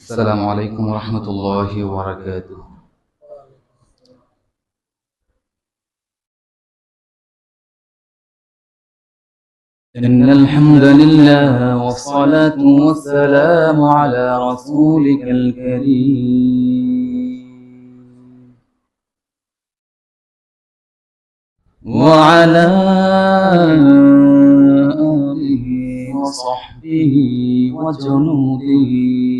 السلام عليكم ورحمة الله وبركاته. إن الحمد لله والصلاة والسلام على رسولك الكريم. وعلى آله وصحبه وجنوده.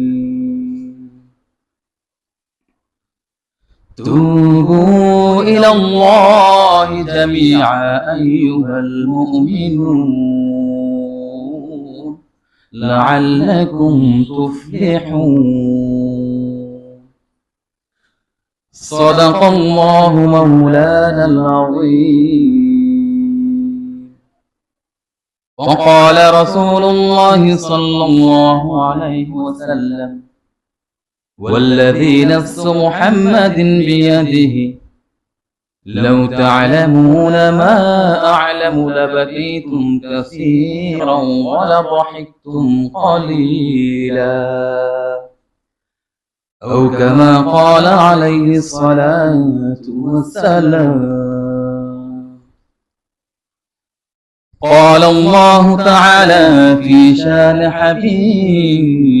توبوا إلى الله جميعا أيها المؤمنون لعلكم تفلحون. صدق الله مولانا العظيم. وقال رسول الله صلى الله عليه وسلم والذي نفس محمد بيده. لو تعلمون ما أعلم لبكيتم كثيرا ولضحكتم قليلا. أو كما قال عليه الصلاة والسلام. قال الله تعالى في شان حبيبه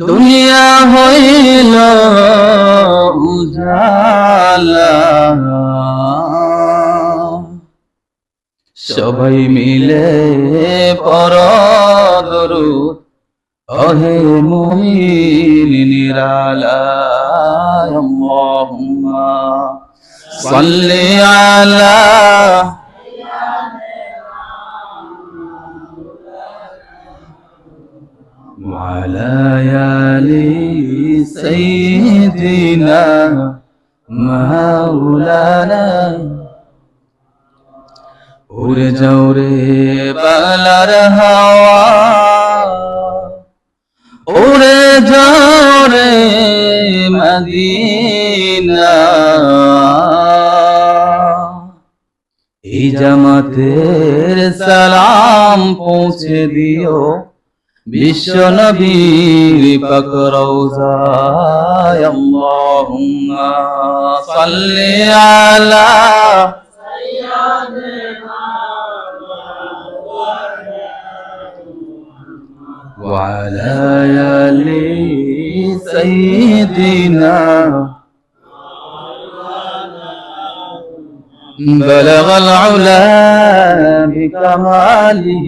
দুনিয়া হইল উজালা। সবাই মিলে পর দরুদ অহে মুমিন নিরালা। আল্লাহুম্মা সাল্লি আলা وعلى آل سيدنا مولانا উড়ে যাও রে বালার হাওয়া উড়ে যাও রে মদিনা এই জামাতের সালাম পৌঁছে দিও বিশ্ব নবীর পাক রওজায় আল্লাহুম্মা সাল্লি আলা وعلى آل سيدنا بلغ العلا بكماله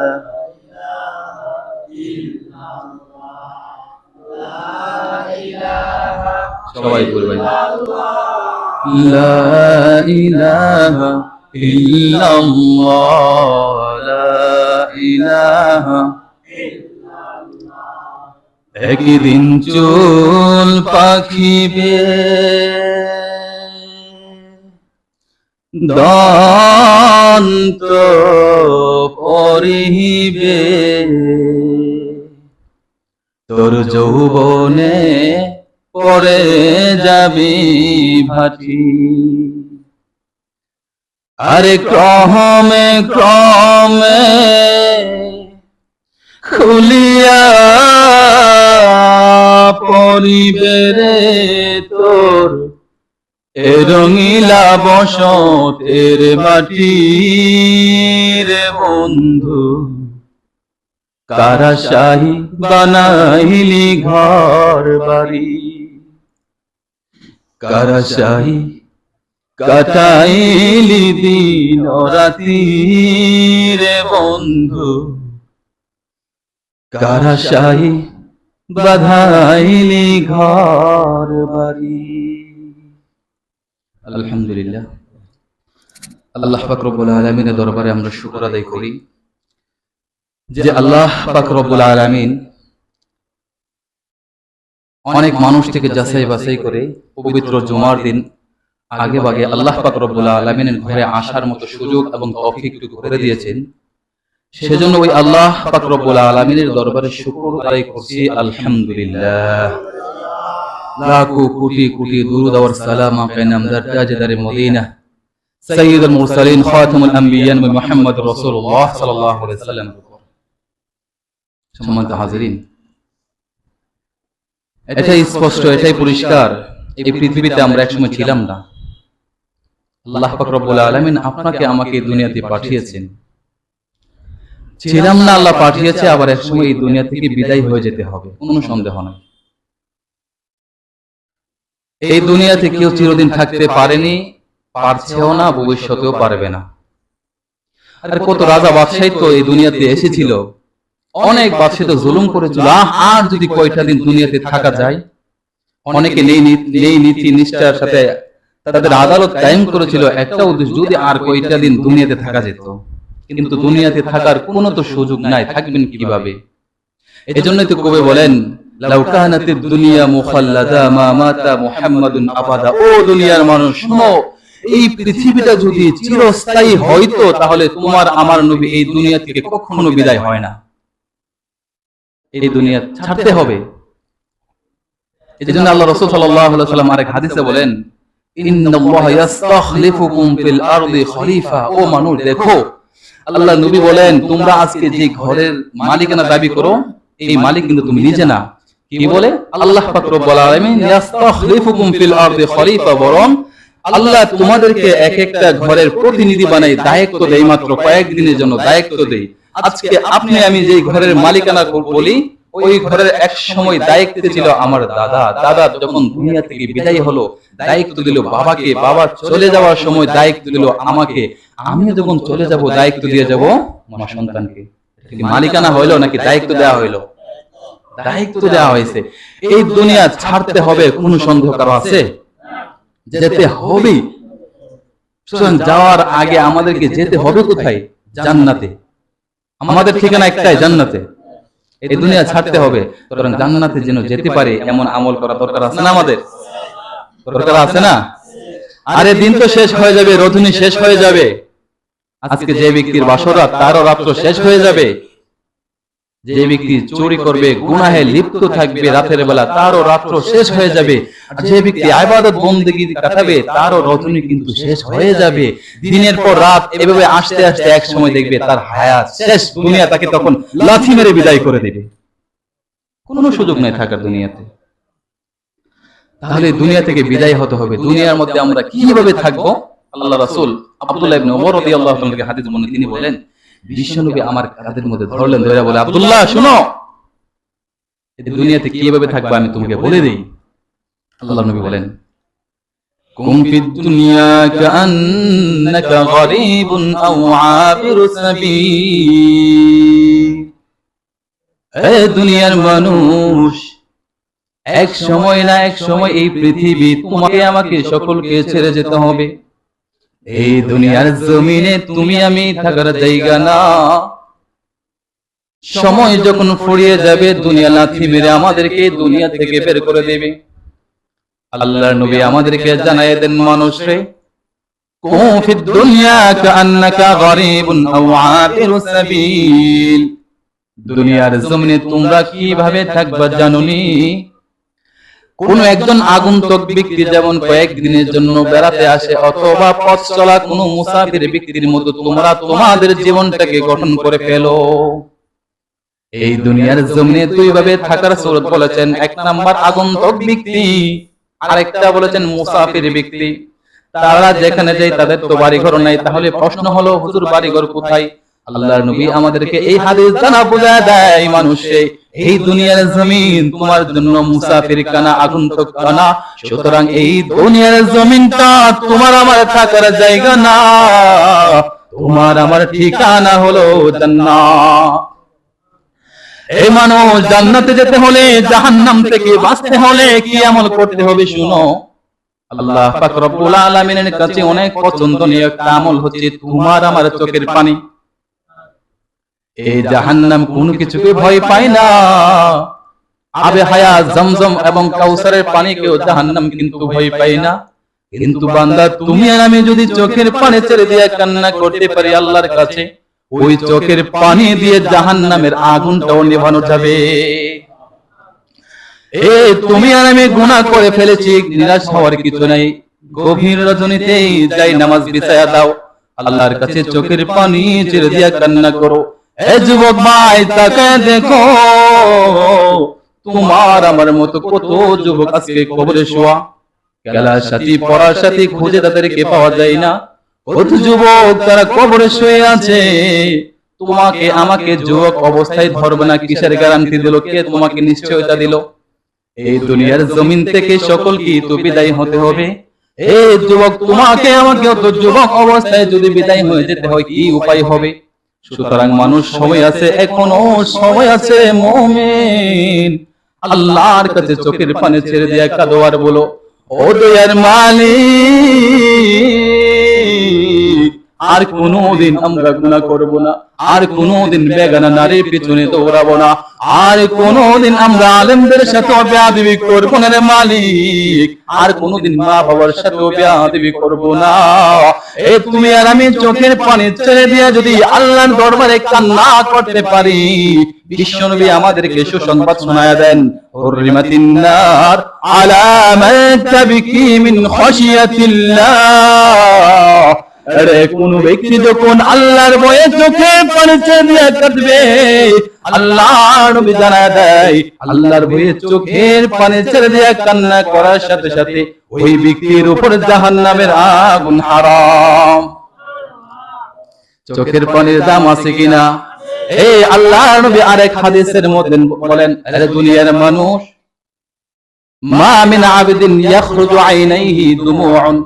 সবাই পড়বেন একদিন চুল পাখিবে। দন্ত পরিবে তোর যৌবনে পড়ে যাবি ভাটি। আরে ক্রমে ক্রমে খুলিয়া পরিবে রে তোর। এ রঙিলা বসতের মাটি রে বন্ধু। কারাশাহী বানাইলি ঘর বাড়ি কারাশাহী, কাটাইলি দিন রাতি রে বন্ধু। কারাশাহী, বাধাইলি ঘর বাড়ি আলহামদুলিল্লাহ। আল্লাহ পাক রব্বুল আলামিনের দরবারে আমরা শুকর আদায় করি যে আল্লাহ পাক রব্বুল আলামিন অনেক মানুষ থেকে যাচাই বাছাই করে পবিত্র জুমার দিন আগে ভাগে আল্লাহ পাক রব্বুল আলামিনের ঘরে আসার মতো সুযোগ এবং তৌফিকটুকু করে দিয়েছেন সেজন্য ওই আল্লাহ পাক রব্বুল আলামিনের দরবারে শুকর আদায় করছি আলহামদুলিল্লাহ লাখো কোটি কোটি দুরুদ আর সালাম আপনি নামদার তাজদার মদিনা سيد المرسلين خاتم الأنبياء محمد رسول الله صلى الله عليه وسلم সম্মানিত হাজিরিন এটাই স্পষ্ট এটাই পরিষ্কার। এই পৃথিবীতে আমরা একসময় ছিলাম না। আল্লাহ পাক রব্বুল আলামিন আপনাকে আমাকে এই দুনিয়াতে পাঠিয়েছেন। ছিলাম না আল্লাহ পাঠিয়েছে আবার একসময় এই দুনিয়া থেকে বিদায় হয়ে যেতে হবে কোনো সন্দেহ নাই। এই দুনিয়াতে কেউ চিরদিন থাকতে পারেনি পারছেও না ভবিষ্যতেও পারবে না। আর কত রাজা বাদশাহী তো এই দুনিয়াতে এসেছিল অনেক বাদশাহ তো জুলুম করেছিল। আহ, আর যদি কয়টা দিন দুনিয়াতে থাকা যায় অনেকে নেই নেই নীতি নিষ্ঠার সাথে তাদের আদালত কায়েম করেছিল। একটা উদ্দেশ্য যদি আর কয়টা দিন দুনিয়াতে থাকা যেত কিন্তু দুনিয়াতে থাকার কোনো তো সুযোগ নাই থাকবেন কীভাবে? এজন্যই তো কবি বলেন লাউ কানাতিদ দুনিয়া মুখাল্লাদা মা মাতা মুহাম্মাদুন আবাদা। ও দুনিয়ার মানুষ শোনো এই পৃথিবীটা যদি চিরস্থায়ী হয়তো তাহলে তোমার আমার নবী এই দুনিয়া থেকে কখনো বিদায় হয় না। এই দুনিয়া ছাড়তে হবে। এই জন্য আল্লাহ রসুল সাল্লাম আরেক হাদিসে বলেন ইন্নাল্লাহ ইয়াস্তাখলিফুকুম ফিল আরদি খলিফা। ও মানুষ দেখো আল্লাহ নবী বলেন তোমরা আজকে যে ঘরের মালিকানা দাবি করো এই মালিক কিন্তু তুমি নিজে না। কি বলে? আল্লাহ পাক রব্বুল আলামিন ইয়াস্তাখলিফুকুম ফিল আরদি খলিফা। বরং আল্লাহ তোমাদেরকে এক একটা ঘরের প্রতিনিধি বানাই দায়িত্ব দেয় মাত্র কয়েকদিনের জন্য দায়িত্ব দেই। আজকে আপনি আমি যে ঘরের মালিকানা বলি, ওই ঘরের এক সময় দায়িত্বে ছিল আমার দাদা। দাদা যখন দুনিয়া থেকে বিদায় হলো, দায়িত্ব দিল বাবাকে। বাবা চলে যাওয়ার সময় দায়িত্ব দিল আমাকে। আমি যখন চলে যাব, দায়িত্ব দিয়ে যাব আমার সন্তানকে। মালিকানা হইল নাকি দায়িত্ব দেওয়া হইল? দায়িত্ব দেওয়া হয়েছে। এই দুনিয়া ছাড়তে হবে, কোনো সন্দেহ কারও আছে? যেতে হবে যাওয়ার আগে আমাদেরকে যেতে হবে কোথায়? জান্নাতে। আমাদের ঠিকানা একটাই জান্নাতে। এই দুনিয়া ছাড়তে হবে সুতরাং জান্নাতে যেন যেতে পারে এমন আমল করা দরকার আছে না আমাদের? দরকার আছে না? আরে দিন তো শেষ হয়ে যাবে রজনী শেষ হয়ে যাবে। আজকে যে ব্যক্তির বাসরা তারও রাত্র শেষ হয়ে যাবে। যে ব্যক্তি চুরি করবে গুনাহে লিপ্ত থাকবে রাতের বেলা তারও রাত্র শেষ হয়ে যাবে। যে ব্যক্তি আবাদত বন্দেগী কাটাবে তারও রজনী কিন্তু শেষ হয়ে যাবে। দিনের পর রাত এভাবে আসতে আসতে এক সময় দেখবে তার হায়াত শেষ দুনিয়া তাকে তখন লাথি মেরে বিদায় করে দেবে। কোনো সুযোগ নাই থাকার দুনিয়াতে। তাহলে দুনিয়া থেকে বিদায় হতে হবে। দুনিয়ার মধ্যে আমরা কীভাবে থাকব? আল্লাহ রাসূল আব্দুল্লাহ ইবনে ওমর রাদিয়াল্লাহু থেকে হাদিস বর্ণনা তিনি বলেন বিশ্বনবী আমার কাদের মধ্যে ধরলেন ধরে বলে আব্দুল্লাহ শুনো। দুনিয়াতে কীভাবে থাকবে আমি তোমাকে বলে দেই? আল্লাহ নবী বলেন এ দুনিয়ার মানুষ এক সময় না এক সময় এই পৃথিবী তোমাকে আমাকে সকলকে ছেড়ে যেতে হবে। এই দুনিয়ার জমিনে তুমি আমি থাকার জায়গা না। সময় যখন ফুরিয়ে যাবে, দুনিয়া লাথি মেরে আমাদেরকে দুনিয়া থেকে বের করে দেবে। আল্লাহর নবী আমাদেরকে জানাই দেন সাবিল। দুনিয়ার জমিনে তোমরা কীভাবে থাকবা জানুনি? কোন একজন আগন্তুক ব্যক্তি যেমন কয়েকদিনের জন্য বেড়াতে আসে অথবা পথ চলা কোন মুসাফির ব্যক্তির মতো তোমরা তোমাদের জীবনটাকে গঠন করে ফেলো। এই দুনিয়ার জমিনে দুই ভাবে থাকার সুরত বলেছেন। এক নাম্বার আগন্তুক ব্যক্তি আরেকটা বলেছেন মুসাফির ব্যক্তি। তারা যেখানে যায় তাদের তো বাড়িঘর নাই তাহলে প্রশ্ন হলো হুজুর বাড়িঘর কোথায়? আল্লাহর নবী আমাদেরকে এই হাদিস জানা বোঝা দেয় মানুষে। এই দুনিয়ার জমিন তোমার জন্য মুসাফির কানা, আগন্তুক কানা। সুতরাং এই দুনিয়ার জমিনটা তোমার আমার থাকার জায়গা না। তোমার আমার ঠিকানা হলো জান্নাত। এই মানুষ, জান্নাতে যেতে হলে, জাহান্নাম থেকে বাঁচতে হলে কি আমল করতে হবে শুনো? আল্লাহ পাক রব্বুল আলামিনের কাছে অনেক পছন্দনীয় একটা আমল হচ্ছে তোমার আমার চোখের পানি। এই জাহান্নাম কোনো কিছুকে ভয় পায় না। আবে হায়া জমজম এবং কাউসারের পানিকেও জাহান্নাম কিন্তু ভয় পায় না। কিন্তু বান্দা তুমি আর আমি যদি চোখের পানি ছেড়ে দিয়ে কান্না করতে পারি আল্লাহর কাছে ওই চোখের পানি দিয়ে জাহান্নামের আগুনটাও নেভানো যাবে। এ তুমি আর আমি গুনাহ করে ফেলেছি নিরাশ হওয়ার কিছু নাই। গভীর রজনীতেই যাই নামাজ বিছায়া দাও। আল্লাহর কাছে চোখের পানি ছেড়ে দিয়া কান্না করো। যুবক আমাকে যুবক অবস্থায় ধরবে না, কিসের গ্যারান্টি দিল? কে তোমাকে নিশ্চয়তা দিল? এই দুনিয়ার জমিন থেকে সকল কি তো বিদায় হতে হবে? এই যুবক, তোমাকে, আমাকে যুবক অবস্থায় যদি বিদায় হয়ে যেতে হয়, কি উপায় হবে? সুতরাং মানুষ সময় আছে এখনও সময় আছে মোমেন। আল্লাহর কাছে চোখের পানে ছেড়ে দিয়ে একা দোয়ার বলো ও দয়ার মালিক। আর কোনোদিন আমরা গুণা করব না, আর কোনোদিন বেগানা নারীর পিছনে দৌড়াবো না, আর কোনোদিন আমরা আলেমদের সাথে বেয়াদবি করব না রে মালিক, আর কোনোদিন মা বাবার সাথে বেয়াদবি করব না। এ তুমি আর আমি চোখের পানি ছেড়ে দিয়ে যদি আল্লাহর দরবারে কান্না করতে পারি, বিশ্বনবী আমাদেরকে সুসংবাদ শোনায় দেন হুররিমাতিন নার আলা তাবকি মিন খাশিয়াতিল্লাহ। কোন ব্যক্তি যখন আল্লাহর ভয়ে চোখে পড়েছে দিয়ে আল্লাহর দেয়, আল্লাহর ভয়ে চোখের পানি ছেড়ে দিয়ে কান্না করার সাথে সাথে ওই ব্যক্তির উপর আগুন হারাম। চোখের পানির দাম আছে কিনা? এই আল্লাহর নবী, আরেক হাদিসের মধ্যে বলেন, আরে দুনিয়ার মানুষ, মা মিন আবিদিন ইয়াখরুজু আইনাইহি দুমুউন।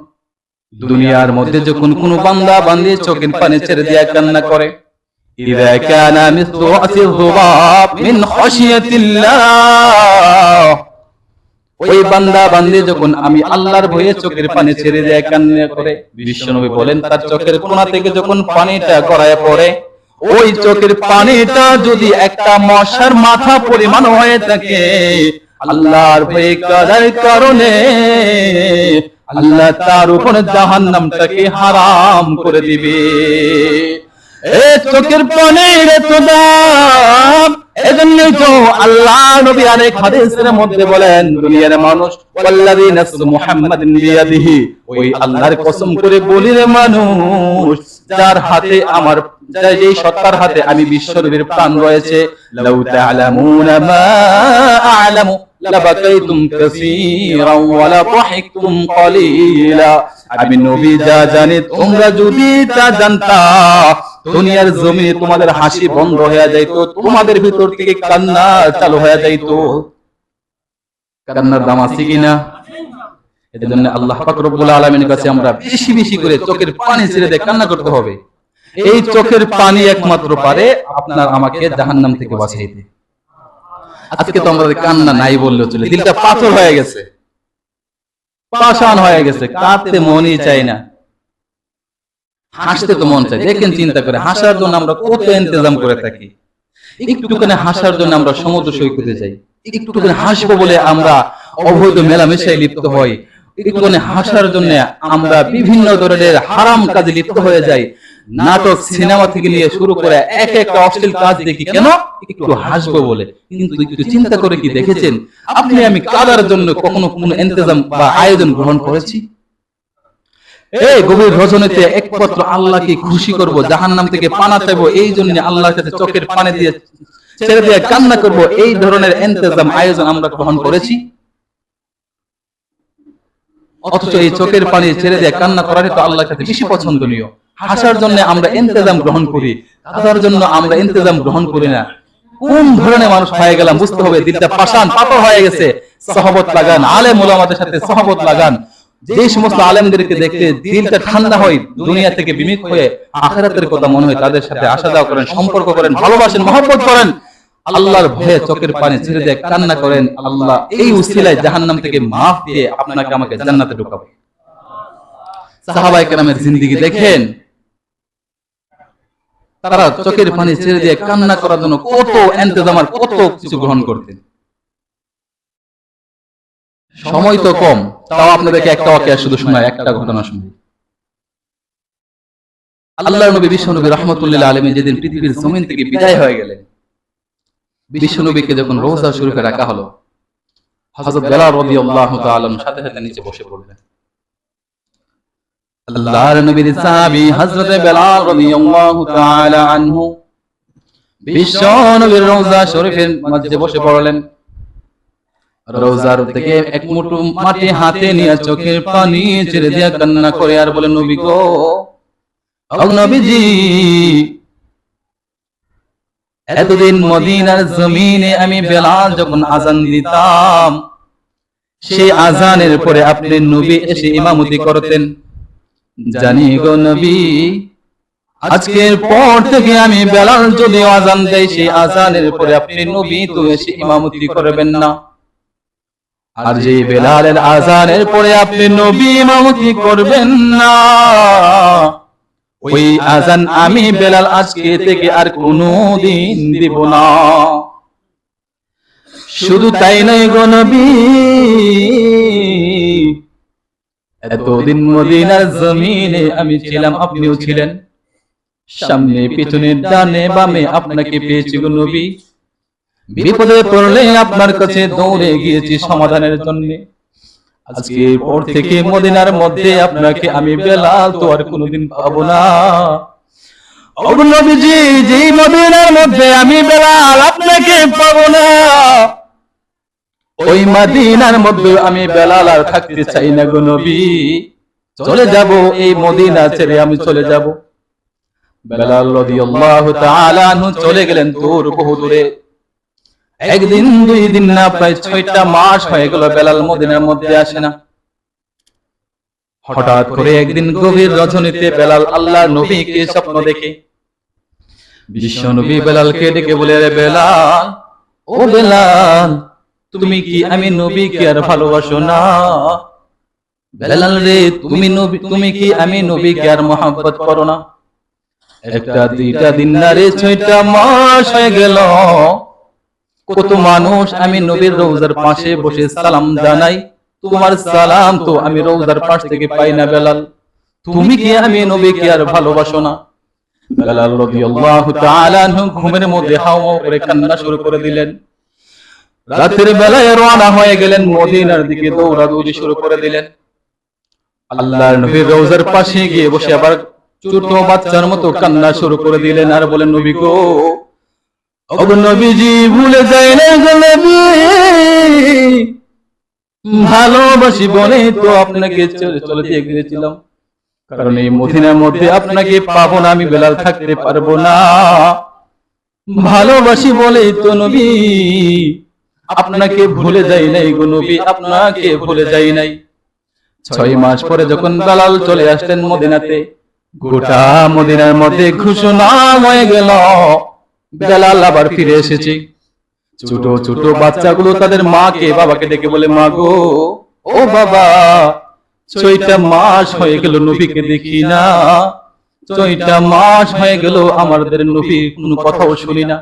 দুনিয়ার মধ্যে যখন কোন বান্দা বান্দি চোখের পানি ছেড়ে দিয়ে কান্না করে কানা ওই বান্দা যখন আমি আল্লাহর ভয়ে চোখের পানি ছেড়ে দিয়ে কান্না করে, বিশ্বনবী বলেন, তার চোখের কোণা থেকে যখন পানিটা পড়ে, ওই চোখের পানিটা যদি একটা মশার মাথা পরিমাণ হয়ে থাকে, আল্লাহর ভয়ে কারণে আল্লাহ তার উপর জাহান্নামটাকে হারাম করে দিবে। এ চোখের পানির মানুষ যার হাতে আমার আমি বিশ্বনবীর প্রাণ রয়েছে লাবাকাইতুম কাসীরান ওয়া লা তাহিকতুম কলিলা আমি নবী যা জানি দুনিয়ার জমিনে তোমাদের হাসি বন্ধ হয়ে যাইতো, তোমাদের ভিতর থেকে কান্না চালু হয়ে যাইতো। কান্নার দাম আছে কিনা? এর জন্য আল্লাহ পাক রব্বুল কাছে আমরা বেশি বেশি করে চোখের পানি ছেড়ে দিয়ে কান্না করতে হবে। এই চোখের পানি একমাত্র পারে আপনার আমাকে জাহান্নাম থেকে বাঁচাইতে। আজকে তো আমাদের কান্না নাই বললেও চলে। দিলটা পাথর হয়ে গেছে। পাষাণ হয়ে গেছে। কাঁদতে মনই চাই না। হাসতে তো মন চাই দেখেন চিন্তা করে হাসার জন্য আমরা কত ইন্তজাম করে থাকি। একটুখানি হাসার জন্য আমরা সমুদ্র সৈকতে যাই। একটুখানি হাসবো বলে আমরা অবৈধ মেলামেশায় লিপ্ত হই। একটুখানি হাসার জন্য আমরা বিভিন্ন ধরনের হারাম কাজে লিপ্ত হয়ে যাই। নাটক, সিনেমা থেকে নিয়ে শুরু করে এক একটা অশ্লীল কাজ দেখি কেন? একটু হাসবো বলে। কিন্তু একটু চিন্তা করে কি দেখেছেন? আপনি আমি কাদার জন্য কখনো কোনো ইন্তজাম বা আয়োজন গ্রহণ করেছি? এই গভীর রজনীতে একমাত্র আল্লাহকে খুশি করব, জাহান্নাম থেকে পানা চাইব, এই জন্য আল্লাহর কাছে চোখের পানি দিয়ে ছেড়ে দিয়ে কান্না করব, এই ধরনের ইন্তজাম আয়োজন আমরা গ্রহণ করেছি। অথচ এই চোখের পানি ছেড়ে দিয়ে কান্না করাটাই তো আল্লাহর কাছে বেশি পছন্দনীয়। হাসার জন্য আমরা ইন্তজাম গ্রহণ করি কাদার জন্য আমরা ইন্তজাম গ্রহণ করি না। কোন ধরনের মানুষ হয়ে গেলাম, বুঝতে হবে, দিলটা পাষাণ পাথর হয়ে গেছে। সহবত লাগান, আলেম ওলামাদের সাথে সহবত লাগান। যে সমস্ত আলেমদেরকে দেখতে দিলটা ঠান্ডা হয়, দুনিয়া থেকে বিমুখ হয়ে আখেরাতের কথা মনে হয়, তাদের সাথে আসা যাওয়া করেন, সম্পর্ক করেন, ভালোবাসেন, মহব্বত করেন। আল্লাহর ভয়ে চোখের পানি ছেড়ে দিয়ে কান্না করেন। আল্লাহ এই উসিলায় জাহান্নাম থেকে মাফ দিয়ে আপনাকে আমাকে জান্নাতে ঢুকাবো। সাহাবাই কেরামের জিন্দিগি দেখেন তারা চোখের পানি ছেড়ে দিয়ে কান্না করার জন্য কত এন্তেজাম আর কত কিছু গ্রহণ করতেন। সময় তো কম, তাও আপনাদেরকে একটা ওয়াকিয়া শুধু শোনায় একটা ঘটনা শুনি। আল্লাহ নবী, বিশ্ব নবী রহমতুল্লাহ আলমী যেদিন পৃথিবীর জমিন থেকে বিদায় হয়ে গেলেন, বিশ্ব নবীকে যখন রোজা শরীফে রাখা হলো, হযরত বেলাল রাদিয়াল্লাহু তাআলা সাথে সাথে নিচে বসে পড়লেন। আল্লাহর নবীর সাহাবী হযরত বেলাল রাদিয়াল্লাহু তাআলা আনহু বিশ্ব নবীর রোজা শরীফের মধ্যে বসে পড়লেন। থেকে এক মুঠো মাটি হাতে নিয়ে চোখের পানি ছেড়ে কান্না করে আর বলে, নবী গো নবীজি, এতদিন মদিনার জমিনে আমি বেলাল যখন আজান দিতাম, সেই আজানের পরে আপনি নবী এসে ইমামতি করতেন। জানি নবী, আজকের পর থেকে আমি বেলাল যদি আজান সেই আজানের পরে আপনি নবী, তো এসে ইমামতি করবেন না। আর যে বেলালের আজানের পরে আপনি নবী, ইমামতি করবেন না। ওই আজান আমি বেলাল আজকে থেকে আর কোনো দিন দিব না। শুধু তাই নয় গো নবী এতদিন মদিনার জমিনে আমি ছিলাম, আপনিও ছিলেন। সামনে পিছনে ডানে বামে আপনাকে পেয়েছি গো নবী। বিপদে পড়লে আপনার কাছে দৌড়ে গিয়েছি সমাধানের জন্য। আজকে পর থেকে মদিনার মধ্যে আপনাকে আমি বেলাল তো আর কোনোদিন পাবো না। অবনবীজি যে মদিনার মধ্যে আমি বেলাল, আপনাকে পাবো না। ওই মদিনার মধ্যে আমি বেলাল আর থাকতে চাই না গো নবী। চলে যাব, এই মদিনা ছেড়ে আমি চলে যাব। বেলাল রাদিয়াল্লাহু তাআলা আনহু চলে গেলেন দূর, বহু দূরে। একদিন, দুই দিন না, প্রায় ছয়টা মাস হয়ে গেল বেলাল মদিনার মধ্যে আসে না। হঠাৎ করে একদিন গভীর রজনীতে বেলাল আল্লাহর নবীকে স্বপ্ন দেখে। বিশ্ব নবী বেলালকে ডেকে বলে, রে বেলাল, ও বেলাল তুমি কি আমি নবীকে আর ভালোবাসো না? বেলাল রে, তুমি নবী তুমি কি আমি নবীকে আর মহাব্বত করো না? একটা দুইটা দিন না রে ছয়টা মাস হয়ে গেল। কত মানুষ আমি নবীর রোজার পাশে বসে সালাম জানাই। তোমার সালাম তো আমি রোজার পাশ থেকে পাই না বেলাল। তুমি কি আমি নবীকে আর ভালোবাসো না? বেলাল রাদিয়াল্লাহু তাআলা ঘুমের মধ্যে হাওয়া করে কান্না শুরু করে দিলেন। রাতের বেলায় রওনা হয়ে গেলেন মদিনার দিকে দৌড়াদৌড়ি শুরু করে দিলেন। আল্লাহর নবীর রোজার পাশে গিয়ে বসে আবার ছোট বাচ্চার মতো কান্না শুরু করে দিলেন আর বলেন, নবী গো নবীজি, ভুলে যাই না ভালোবাসি বলে তো আপনাকে চলে দিয়ে গিয়েছিলাম। কারণ এই মদিনার মধ্যে আপনাকে পাবো না, আমি বেলাল থাকতে পারব না। ভালোবাসি বলে তো নবী আপনাকে ভুলে যাই নাই গো নবী, আপনাকে ভুলে যাই নাই। ছয় মাস পরে যখন বেলাল চলে আসলেন মদিনাতে, গোটা মদিনার মধ্যে ঘোষণা হয়ে গেল বেলাল আবার ফিরে এসেছি। ছোট ছোট বাচ্চাগুলো তাদের মাকে, বাবাকে ডেকে বলে, মা গো, ও বাবা, ছয়টা মাস হয়ে গেল নবীকে দেখি না। ছয়টা মাস হয়ে গেল আমাদের নবীর কোনো কথাও শুনি না।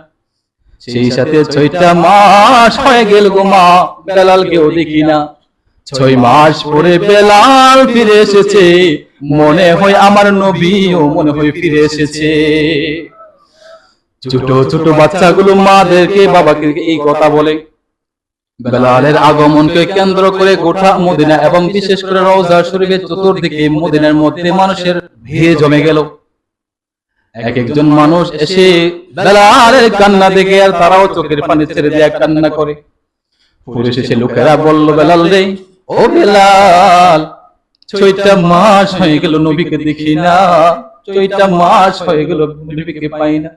সেই সাথে ছয়টা মাস হয়ে গেল গো মা। বেলালকেও দেখি না। ছয় মাস পরে বেলাল ফিরে এসেছে। মনে হয় আমার নবীও মনে হয় ফিরে এসেছে। ছোট ছোট বাচ্চাগুলো মাদেরকে বাবাকে এই কথা বলে। বেলালের আগমনকে কেন্দ্র করে গোটা মদিনা এবং বিশেষ করে রওজা শরীফের চতুর্দিকে মদিনার মধ্যে মানুষের ভিড় জমে গেল। এক একজন মানুষ এসে বেলালের কান্না দেখে আর তারাও চোখের পানি ছেড়ে দিয়ে কান্না করে। পরিশেষে লোকেরা বলল বেলাল রে ও বেলাল ছয়টা মাস হয়ে গেল নবীকে দেখি না। ছয়টা মাস হয়ে গেল নবীকে পাই না।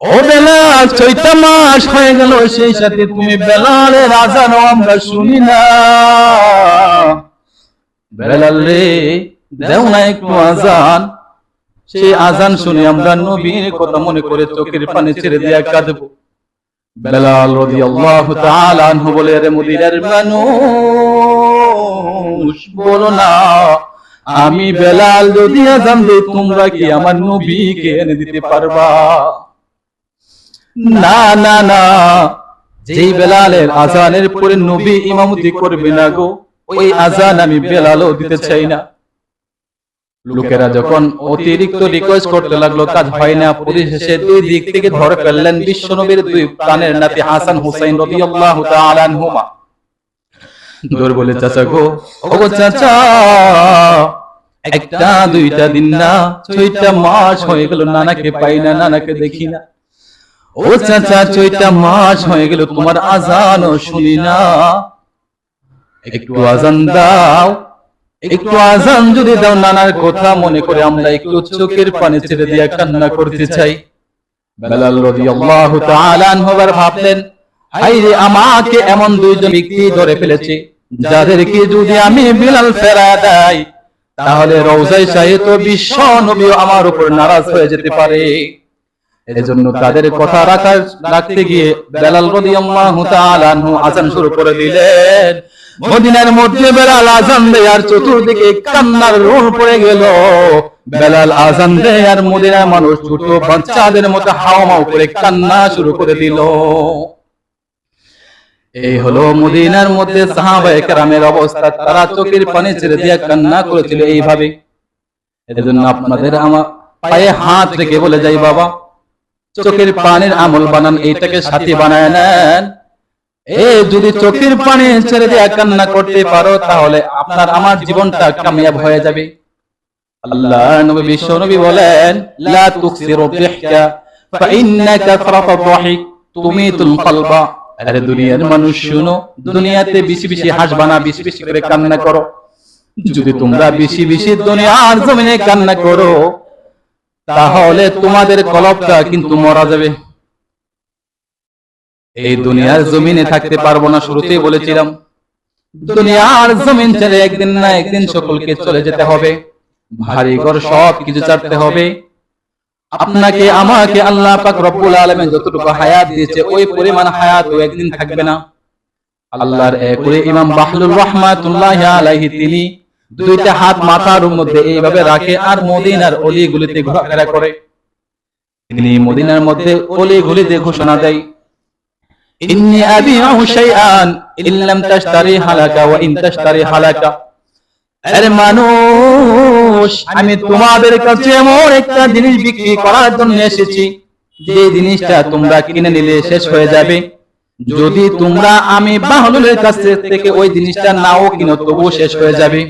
ও বেলাল ছয়টা মাস হয়ে গেল সেই সাথে তুমি বেলালের আজানও আমরা শুনি না। বেলাল রে দেও না একটু আজান। সেই আজান শুনে আমরা নবীর কথা মনে করে চোখের পানি ছেড়ে দিয়ে কাঁদবো। বেলাল রাদিয়াল্লাহু তাআলা আনহু বলে রে মদিনার মানুষ, বলো না, আমি বেলাল, যদি আজান দেই, তোমরা কি আমার নবীকে এনে দিতে পারবা? না না না, যেই বেলালের আজানের পরে নবী ইমামতি করবে না গো, ওই আজান আমি বেলালও দিতে চাই না। লোকেরা যখন অতিরিক্ত রিকোয়েস্ট করতে লাগল, কাজ হয় না পরিশেষে দুই দিক থেকে ধরে ফেললেন বিশ্বনবীর দুই প্রাণের নাতি হাসান হুসাইন রাদিয়াল্লাহু তাআলা আনহুমা। দূর বলে, চাচা গো ও চাচা, একটা, দুইটা দিন না, ছয়টা মাস হয়ে গেল, নানাকে পাই না, নানাকে দেখি না। ও চাচা, ছয়টা মাস হয়ে গেল, তোমার আজানও শুনি না। একটু আজান দাও একটু আজান যদি দাও, নানার কথা মনে করে আমরা একটু চোখের পানি ছেড়ে দিয়ে কান্না করতে চাই। ভাবলেন আমাকে এমন দুইজন ব্যক্তি ধরে ফেলেছে, যাদেরকে যদি আমি বিলাল ফেরা দেয় তাহলে রওজায় শাহে তো বিশ্ব নবী আমার উপর নারাজ হয়ে যেতে পারে। এজন্য তাদের কথা রাখার রাখতে গিয়ে বেলাল রাদিয়াল্লাহু তাআলা আনহু আজান শুরু করে দিলেন। মদিনার মধ্যে বেলাল আজান দেয় আর চতুর্দিকে কান্নার রোল পড়ে গেল। বেলাল আজান দেয় আর মদিনার মানুষ ছোট বাচ্চাদের মতো হাওমাও করে কান্না শুরু করে দিল। এই হলো মদিনার মধ্যে সাহাবায়ে কেরামের অবস্থা। তারা চোখের পানি ছেড়ে দিয়ে কান্না করেছিল এইভাবে। এজন্য আপনাদের আমার পায়ে হাত রেখে বলে, যাই বাবা, চোখের পানির আমল বানান, এইটাকে সাথী বানায় নেন। যদি চোখের পানি ছেড়ে দিয়ে কান্না করতে পারো, তাহলে আপনার আমার জীবনটা কামিয়াব হয়ে যাবে। আল্লাহ নবী, বিশ্ব নবী বলেন, লা তুকসিরু বিহকা কাসরাত দাহিক তুমিতুল কলবা আরে দুনিয়ার মানুষ শুনো, দুনিয়াতে বেশি বেশি হাসবা না, বেশি বেশি করে কান্না করো। যদি তোমরা বেশি বেশি দুনিয়ার জমিনে কান্না করো, তাহলে তোমাদের কলবটা কিন্তু মরা যাবে। এই দুনিয়ার জমিনে থাকতে পারব না, শুরুতেই বলেছিলাম। দুনিয়ার জমিন ছেড়ে একদিন না একদিন সকলকে চলে যেতে হবে। ভারী ঘর সব কিছু ছাড়তে হবে। আপনাকে, আমাকে আল্লাহ পাক রব্বুল আলামিন যতটুকু হায়াত দিয়েছে, ওই পরিমাণ হায়াত ও একদিন থাকবে না। আল্লাহর একরে ইমাম বাহলুর রহমাতুল্লাহ আলাইহি তিনি দুইটা হাত মাথার মধ্যে এইভাবে রাখে আর মদিনার অলিগুলিতে ঘোরাফেরা করে। তিনি মদিনার মধ্যে অলিগুলিতে ঘোষণা দেয়। ইন্নি আবিউ শাইআন ইল্লাম তাশতারি হালাকা ওয়া ইন তাশতারি হালাকা আরে মানুষ আমি তোমাদের কাছে এমন একটা জিনিস বিক্রি করার জন্য এসেছি। যে জিনিসটা তোমরা কিনে নিলে শেষ হয়ে যাবে। যদি তোমরা আমি বাহলুলের কাছ থেকে ওই জিনিসটা নাও কিনো তবুও শেষ হয়ে যাবে।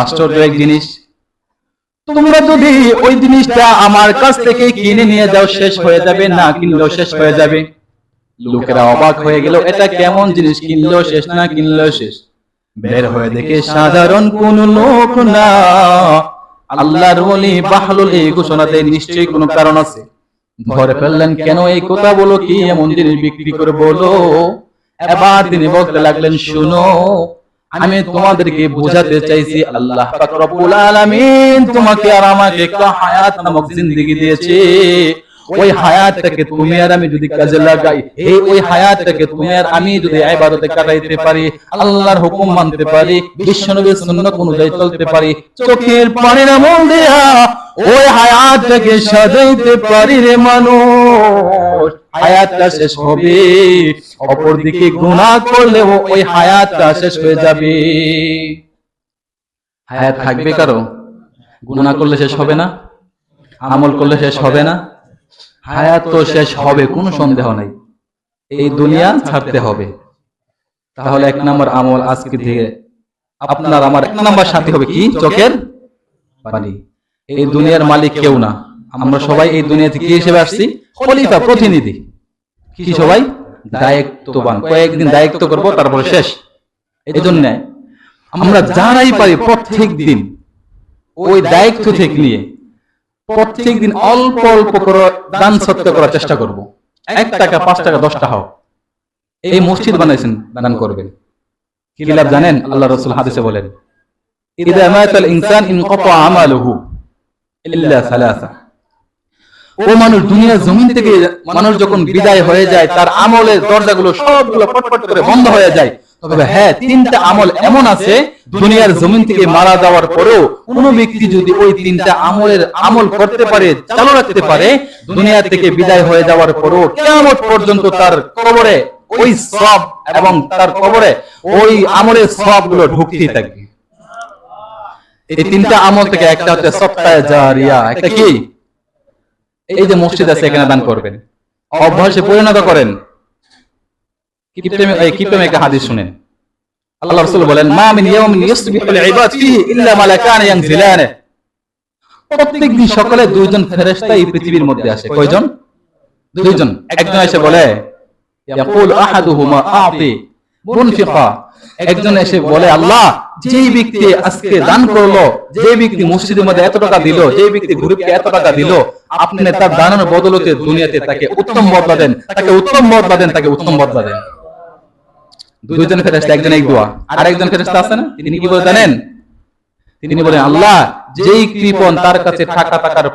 আশ্চর্য এক জিনিস। তোমরা যদি ওই জিনিসটা আমার কাছ থেকে কিনে নিয়ে যাও শেষ হয়ে যাবে না কিনলেও শেষ হয়ে যাবে। লোকেরা অবাক হয়ে গেল, এটা কেমন জিনিস? কিনলেও শেষ না, কিনলেও শেষ। বের হয়ে দেখে সাধারণ কোন লোক না। আল্লাহর ওলি বাহলুল এই ঘোষণাতে নিশ্চয়ই কোনো কারণ আছে। ধরে ফেললেন, কেন এই কথা বলো কি এমন জিনিস বিক্রি করে বলো? এবার তিনি বলতে লাগলেন, শুনো, আমি তোমাদেরকে বোঝাতে চাইছি, আল্লাহ পাক রব্বুল আলামিন তোমাকে আর আমাকে একটা হায়াত নামক জিন্দেগি দিয়েছে। ওই হায়াতটাকে তুমি আর আমি যদি কাজে লাগাই, এই ওই হায়াতটাকে তুমি আর আমি যদি ইবাদতে কাটাইতে পারি, আল্লাহর হুকুম মানতে পারি, বিশ্বনবীর সুন্নাত অনুযায়ী চলতে পারি, চোখের পানির আমল দেয়া ওই হায়াতটাকে সাজাইতে পারি রে মানুষ। হায়াতটা শেষ হবে, অপরদিকে গুনাহ করলেও ওই হায়াতটা শেষ হয়ে যাবে। হায়াত থাকবে কারও? গুনাহ করলে শেষ হবে না? আমল করলে শেষ হবে না? হায়াত তো শেষ হবে, কোনো সন্দেহ নাই। এই দুনিয়া ছাড়তে হবে। তাহলে এক নম্বর আমল আজকে থেকে আপনার আমার এক নম্বর সাথী হবে কি? চোখের পানি। এই দুনিয়ার মালিক কেউ না। আমরা সবাই এই দুনিয়া থেকে কি হিসেবে আসছি? খলিফা, প্রতিনিধি। কি সবাই? দায়িত্ববান। কয়েকদিন দায়িত্ব করব, তারপরে শেষ। এই জন্য আমরা যারাই পারি প্রত্যেক দিন ওই দায়িত্ব থেকে নিয়ে। প্রত্যেক দিন অল্প অল্প করে দান সত্য করার চেষ্টা করব। এক টাকা, পাঁচ টাকা, দশ টাকা হোক এই মসজিদ বানাইছেন, দান করবেন। কি লাভ জানেন? আল্লাহ রসুল হাদিসে বলেন, ইদা মাতাল ইনসান ও মানুষ দুনিয়ার জমিন থেকে মানুষ যখন বিদায় হয়ে যায়, তার আমলের দরজাগুলো সবগুলো পটপট করে বন্ধ হয়ে যায়। তবে হ্যাঁ তিনটা আমল এমন আছে, দুনিয়ার জমিন থেকে মারা যাওয়ার পরেও কোন ব্যক্তি যদি ওই তিনটা আমলের আমল করতে পারে, চালু রাখতে পারে, দুনিয়া থেকে বিদায় হয়ে যাওয়ার পরেও কেমন পর্যন্ত তার কবরে ওই সব এবং তার কবরে ওই আমলের সবগুলো ঢুকতেই থাকবে। এই তিনটা আমল থেকে একটা হচ্ছে সপ্তাহে একটা কি? এই যে মসজিদ আছে, এখানে দান করবেন। অভ্যাসে পরিণত করেন। হাদিস শুনেন আল্লাহ রাসূল বলেন মা মিন ইয়াউমিন ইসবিহুল ইবাদ ফিহি ইল্লা মালাকান ইয়ানজিলান প্রত্যেকদিন সকালে দুইজন ফেরেশতা এই পৃথিবীর মধ্যে আসে। কয়জন? দুইজন। একজন এসে বলে ইয়াকুল আহাদুহুমা আতি মুনফিকা। একজন এসে বলে আল্লাহ যেই ব্যক্তি আজকে দান করল যে ব্যক্তি মসজিদের মধ্যে এত টাকা দিল যে ব্যক্তি গরিবকে এত টাকা দিল আপনি তার দানের বদলতে দুনিয়াতে তাকে উত্তম বদলা দেন তাকে উত্তম বদলা দেন তাকে উত্তম বদলা দেন দুইজন ফেরেশতা একজন এক দোয়া আর একজন ফেরেশতা আছে না? তিনি কি বলে জানেন? তিনি বলেন আল্লাহ যেই কৃপন তার কাছে টাকা টাকার